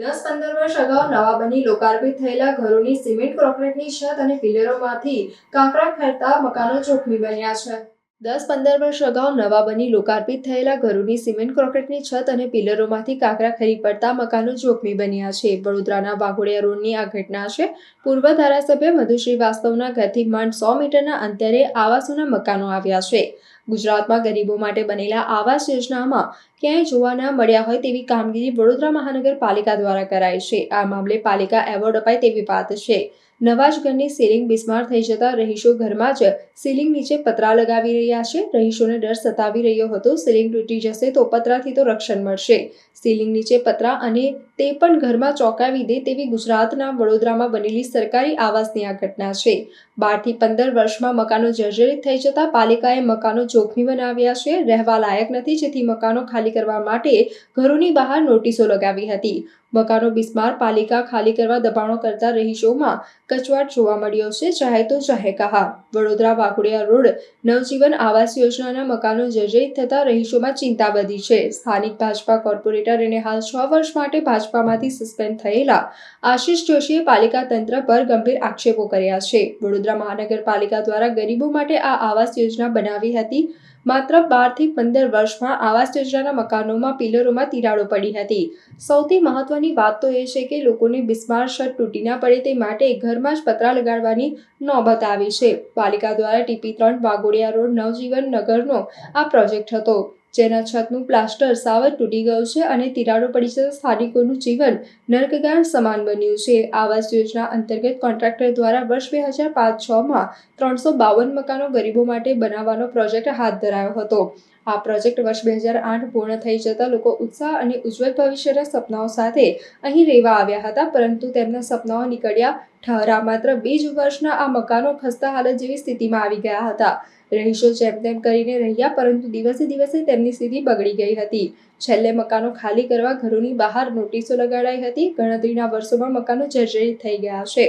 દસ પંદર વર્ષ અગાઉ નવા બની લોકાર્પિત થયેલા ઘરોની સિમેન્ટ કોન્ક્રીટની છત અને પિલરોમાંથી કાંકરા ખેરતા મકાનો જોખમી બન્યા છે. દસ પંદર વર્ષ અગાઉ નવા બની લોકાર્પિત થયેલા ઘરોની સિમેન્ટ કોન્ક્રીટની છત અને પિલરોમાંથી કાંકરા ખરી પડતા મકાનો જોખમી બન્યા છે. વડોદરાના વાઘોડિયા રોડની આ ઘટના છે. પૂર્વ ધારાસભ્ય મધુ શ્રીવાસ્તવના ઘરથી માંડ સો મીટરના અંતરે આવાસોના મકાનો આવ્યા છે. ગુજરાતમાં ગરીબો માટે બનેલા આવાસ યોજનામાં ક્યાંય જોવા ન મળ્યા હોય તેવી કામગીરી વડોદરા મહાનગરપાલિકા દ્વારા કરાઈ છે. આ મામલે પાલિકા એવોર્ડ અપાય તેવી વાત છે. નવા જ ઘરની સીલિંગ બિસ્માર થઈ જતા રહીશો ઘરમાં જ સીલિંગ નીચે પતરા લગાવી રહ્યા છે. રહીશોને ડર સતાવી રહ્યો હતો. સીલિંગ તૂટી જશે તો પતરાથી તો રક્ષણ મળશે. સીલિંગ નીચે પતરા અને તે પણ ઘરમાં ચોંકાવી દે તેવી ગુજરાતના વડોદરામાં બનેલી સરકારી આવાસની આ ઘટના છે. બારથી પંદર વર્ષમાં મકાનો જર્જરિત થઈ જતા પાલિકાએ મકાનો જોખમી બનાવ્યા છે. રહેવા લાયક નથી, જેથી મકાનો ખાલી કરવા માટે ઘરોની બહાર નોટિસો લગાવી હતી. મકાનો બિસ્માર પાલિકા ખાલી કરવા દબાણો કરતા રહીશોમાં કચવાટ જોવા મળ્યો છે. ચાહે તો ચાહે કહા. વડોદરા વાઘોડિયા રોડ નવજીવન આવાસ યોજનાના મકાનો જર્જરિત થતા રહીશોમાં ચિંતા વધી છે. સ્થાનિક ભાજપા કોર્પોરેટર અને હાલ છ વર્ષ માટે ભાજપામાંથી સસ્પેન્ડ થયેલા આશિષ જોશીએ પાલિકા તંત્ર પર ગંભીર આક્ષેપો કર્યા છે. વડોદરા મહાનગરપાલિકા દ્વારા ગરીબો માટે આ આવાસ યોજના બનાવી હતી. માત્ર બારથી પંદર વર્ષમાં આવાસ યોજનાના મકાનોમાં પિલરોમાં તિરાડો પડી હતી. સૌથી મહત્વની વાત તો એ છે કે લોકોને બિસ્માર શર્ટ તૂટી ના પડે તે માટે ઘરમાં જ પતરા લગાડવાની નોબત આવી છે. પાલિકા દ્વારા ટીપી ત્રણ વાઘોડિયા રોડ નવજીવન નગરનો આ પ્રોજેક્ટ હતો. જેના છતનું પ્લાસ્ટર સાવર તૂટી ગયું છે અને તિરાડો પડી જતા સ્થાનિકોનું જીવન નર્કગાર સમાન બન્યું છે. આવાસ યોજના અંતર્ગત કોન્ટ્રાક્ટર દ્વારા વર્ષ બે હજાર પાંચ છમાં ત્રણસો બાવન મકાનો ગરીબો માટે બનાવવાનો પ્રોજેક્ટ હાથ ધરાયો હતો. આ પ્રોજેક્ટ વર્ષ બે હજાર આઠ પૂર્ણ થઈ જતાં લોકો ઉત્સાહ અને ઉજ્જવળ ભવિષ્યના સપનાઓ સાથે અહીં રહેવા આવ્યા હતા, પરંતુ તેમના સપનાઓ નીકળ્યા ઠહરા માત્ર બે જ વર્ષના આ મકાનો ખસ્તા હાલત જેવી સ્થિતિમાં આવી ગયા હતા. રહીશો જેમ તેમ કરીને રહ્યા, પરંતુ દિવસે દિવસે તેમની સ્થિતિ બગડી ગઈ હતી. છેલ્લે મકાનો ખાલી કરવા ઘરોની બહાર નોટિસો લગાડાઈ હતી. ગણતરીના વર્ષોમાં મકાનો જર્જરિત થઈ ગયા છે.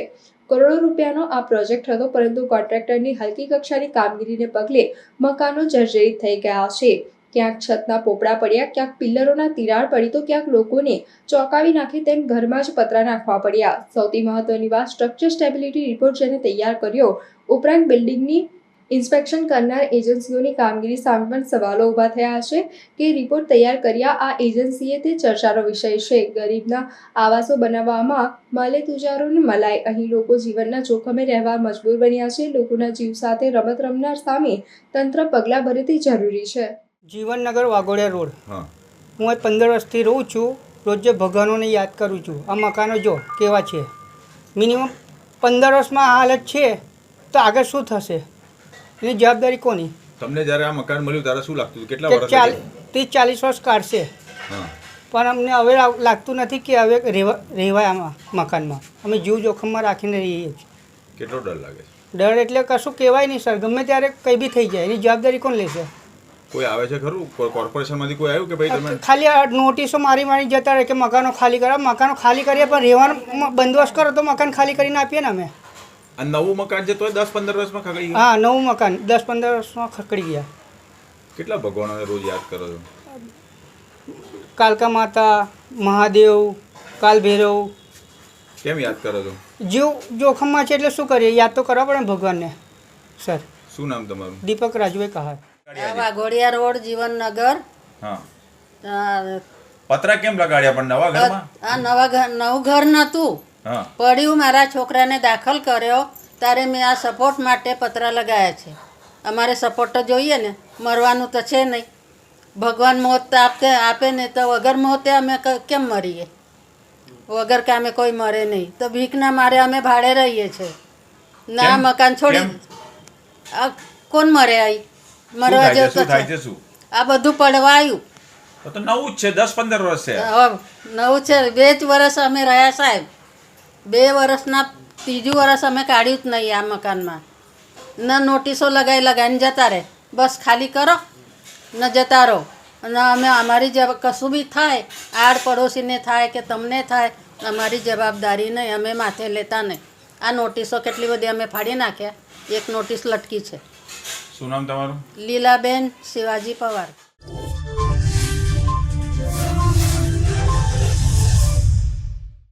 કરોડો રૂપિયાનો આ પ્રોજેક્ટ હતો, પરંતુ કોન્ટ્રાક્ટરની હલકી કક્ષાની કામગીરીને પગલે મકાનો જર્જરિત થઈ ગયા છે. ક્યાંક છતના પોપડા પડ્યા, ક્યાંક પિલ્લરોના તિરાડ પડી, તો ક્યાંક લોકોને ચોંકાવી નાખે તેમ ઘરમાં જ પતરા નાખવા પડ્યા. સૌથી મહત્વની વાત સ્ટ્રક્ચર સ્ટેબિલિટી રિપોર્ટ જેને તૈયાર કર્યો, ઉપરાંત બિલ્ડિંગની ઇન્સ્પેક્શન કરનાર એજન્સીઓની કામગીરી સામે પણ સવાલો ઊભા થયા છે કે રિપોર્ટ તૈયાર કર્યા આ એજન્સીએ તે ચર્ચાનો વિષય છે. ગરીબના આવાસો બનાવવામાં મલે તુજારોને મલાઈ. અહીં લોકો જીવનના જોખમે રહેવા મજબૂર બન્યા છે. લોકોના જીવ સાથે રમત રમનાર સામે તંત્ર પગલાં ભરે તે જરૂરી છે. જીવનનગર વાઘોડિયા રોડ. હું. અહીં પંદર વર્ષથી રહું છું. રોજે ભગવાનોને યાદ કરું છું. આ મકાનો જો કેવા છે? મિનિમમ પંદર વર્ષમાં આ હાલત છે તો આગળ શું થશે? એની જવાબદારી કોની? તમને જ્યારે આ મકાન મળ્યું ત્યારે શું લાગતું કેટલા વર્ષ ત્રીસ ચાલીસ વર્ષ કાઢશે પણ અમને હવે લાગતું નથી કે હવે રહેવા રહેવાય આમાં મકાનમાં. અમે જીવ જોખમમાં રાખીને રહીએ છીએ. કેટલો ડર લાગે છે? ડર એટલે કશું કહેવાય નહીં સર. ગમે ત્યારે કંઈ બી થઈ જાય એની જવાબદારી કોણ લેશે? કોઈ આવે છે ખરું? કોર્પોરેશનમાંથી કોઈ આવ્યું કે ભાઈ તમે ખાલી નોટિસો મારી મારી જતા રહે કે મકાનો ખાલી કરો મકાનો ખાલી કરીએ પણ રહેવાનો બંદોબસ્ત કરો તો મકાન ખાલી કરીને આપીએ ને અમે. આ નવું મકાન છે તોય દસ પંદર વર્ષમાં ખકડી ગયા? હા નવું મકાન. દસ પંદર વર્ષમાં ખકડી ગયા. કેટલા ભગવાનોને રોજ યાદ કરો છો? કાલકા માતા મહાદેવ કાલભૈરવ કેમ યાદ કરો છો? જીવ જોખમમાં છે એટલે શું કરીએ? યાદ તો કરવા પડે ભગવાનને. સર. શું નામ તમારું? દીપક રાજુભાઈ કહા આ વાઘોડિયા રોડ જીવનનગર. હા. પતરા કેમ લગાડ્યા પણ નવા ઘરમાં? આ નવા ઘર નવું ઘર નહોતું. પડ્યું મારા છોકરાને દાખલ કર્યો ત્યારે મેં આ સપોર્ટ માટે પતરા લગાવ્યા છે. અમારે સપોર્ટ તો જોઈએ ને મરવાનું તો છે નહીં. ભગવાન મોત આપતે આપે ને તો વગર મોતે અમે કેમ મરીએ? વગર કામે કોઈ મરે નહીં. તો ભીખના મારે અમે ભાડે રહીએ છીએ ના મકાન છોડી. કોણ મરે આઈ? મરવા જેવું આ બધું પડવાયું તો તો નવું જ છે દસ પંદર વર્ષ છે. નવું છે. બે જ વર્ષ અમે રહ્યા સાહેબ. બે વર્ષના ત્રીજું વર્ષ અમે કાઢ્યું જ નહીં આ મકાનમાં. ન નોટિસો લગાવી લગાવીને જતા રહે. બસ ખાલી કરો ન જતા રહો. અને અમે અમારી જવા કશું બી થાય આડ પડોશીને થાય કે તમને થાય અમારી જવાબદારી નહીં અમે માથે લેતા નહીં. આ નોટિસો કેટલી બધી અમે ફાડી નાખ્યા. એક નોટિસ લટકી છે. શું નામ તમારું? લીલાબેન શિવાજી પવાર.